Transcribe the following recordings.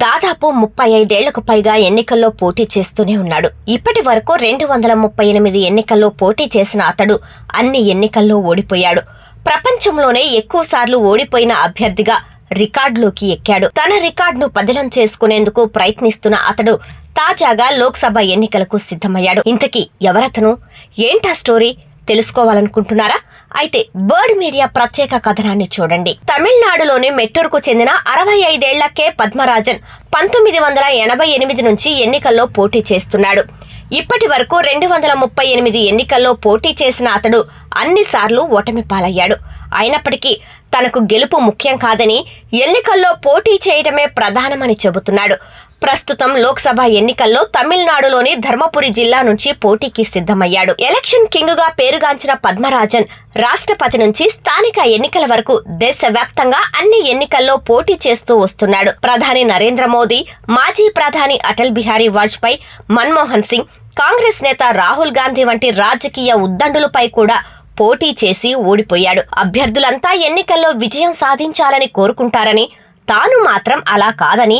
దాదాపు ముప్పై ఐదేళ్ళకు పైగా ఎన్నికల్లో పోటీ చేస్తూనే ఉన్నాడు. ఇప్పటి వరకు రెండు వందల ముప్పై ఎనిమిది ఎన్నికల్లో పోటీ చేసిన అతడు అన్ని ఎన్నికల్లో ఓడిపోయాడు. ప్రపంచంలోనే ఎక్కువసార్లు ఓడిపోయిన అభ్యర్థిగా రికార్డులోకి ఎక్కాడు. తన రికార్డును పదిలం చేసుకునేందుకు ప్రయత్నిస్తున్న అతడు తాజాగా లోక్సభ ఎన్నికలకు సిద్ధమయ్యాడు. ఇంతకీ ఎవరతను? ఏంటా స్టోరీ? తెలుసుకోవాలనుకుంటున్నారా? అయితే బర్డ్ మీడియా ప్రత్యేక కథనాన్ని చూడండి. తమిళనాడులోని మెట్టూరుకు చెందిన అరవై ఐదేళ్ళ కె. పద్మరాజన్ పంతొమ్మిది వందల ఎనభై ఎనిమిది నుంచి ఎన్నికల్లో పోటీ చేస్తున్నాడు. ఇప్పటి వరకు రెండు వందల ముప్పై ఎనిమిది ఎన్నికల్లో పోటీ చేసిన అతడు అన్నిసార్లు ఓటమి పాలయ్యాడు. అయినప్పటికీ తనకు గెలుపు ముఖ్యం కాదని ఎన్నికల్లో పోటీ చేయడమే ప్రధానమని చెబుతున్నాడు. ప్రస్తుతం లోక్సభ ఎన్నికల్లో తమిళనాడులోని ధర్మపురి జిల్లా నుంచి పోటీకి సిద్ధమయ్యాడు. ఎలక్షన్ కింగ్గా పేరుగాంచిన పద్మరాజన్ రాష్ట్రపతి నుంచి స్థానిక ఎన్నికల వరకు దేశవ్యాప్తంగా అన్ని ఎన్నికల్లో పోటీ చేస్తూ వస్తున్నాడు. ప్రధాని నరేంద్ర మోదీ మాజీ ప్రధాని అటల్ బిహారీ వాజ్పేయి మన్మోహన్ సింగ్ కాంగ్రెస్ నేత రాహుల్ గాంధీ వంటి రాజకీయ ఉద్దండులపై కూడా పోటీ చేసి ఓడిపోయాడు. అభ్యర్థులంతా ఎన్నికల్లో విజయం సాధించాలని కోరుకుంటారని తాను మాత్రం అలా కాదని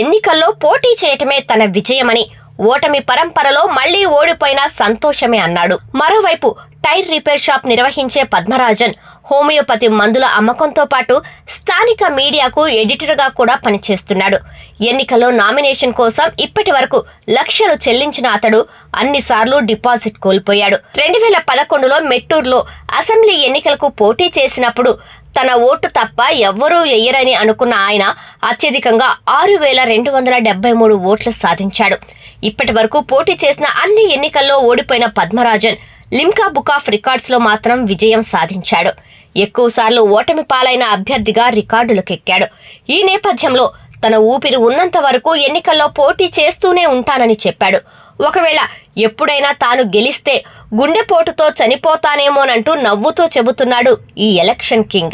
ఎన్నికల్లో పోటీ చేయటమే తన విజయమని ఓటమి పరంపరలో మళ్ళీ ఓడిపోయినా సంతోషమే అన్నాడు. మరోవైపు టైర్ రిపేర్ షాప్ నిర్వహించే పద్మరాజన్ హోమియోపతి మందుల అమ్మకంతో పాటు స్థానిక మీడియాకు ఎడిటర్గా కూడా పనిచేస్తున్నాడు. ఎన్నికల్లో నామినేషన్ కోసం ఇప్పటి వరకు లక్షలు చెల్లించిన అతడు అన్నిసార్లు డిపాజిట్ కోల్పోయాడు. రెండు వేల పదకొండులో మెట్టూరులో అసెంబ్లీ ఎన్నికలకు పోటీ చేసినప్పుడు తన ఓటు తప్ప ఎవ్వరూ ఎయ్యరని అనుకున్న ఆయన అత్యధికంగా ఆరు వేల రెండు వందల డెబ్బై మూడు ఓట్లు సాధించాడు. ఇప్పటి వరకు పోటీ చేసిన అన్ని ఎన్నికల్లో ఓడిపోయిన పద్మరాజన్ లిమ్కా బుక్ ఆఫ్ రికార్డ్స్లో మాత్రం విజయం సాధించాడు. ఎక్కువసార్లు ఓటమి పాలైన అభ్యర్థిగా రికార్డులకెక్కాడు. ఈ నేపథ్యంలో తన ఊపిరి ఉన్నంత వరకు ఎన్నికల్లో పోటీ చేస్తూనే ఉంటానని చెప్పాడు. ఒకవేళ ఎప్పుడైనా తాను గెలిస్తే గుండెపోటుతో చనిపోతానేమోనంటూ నవ్వుతూ చెబుతున్నాడు ఈ ఎలక్షన్ కింగ్.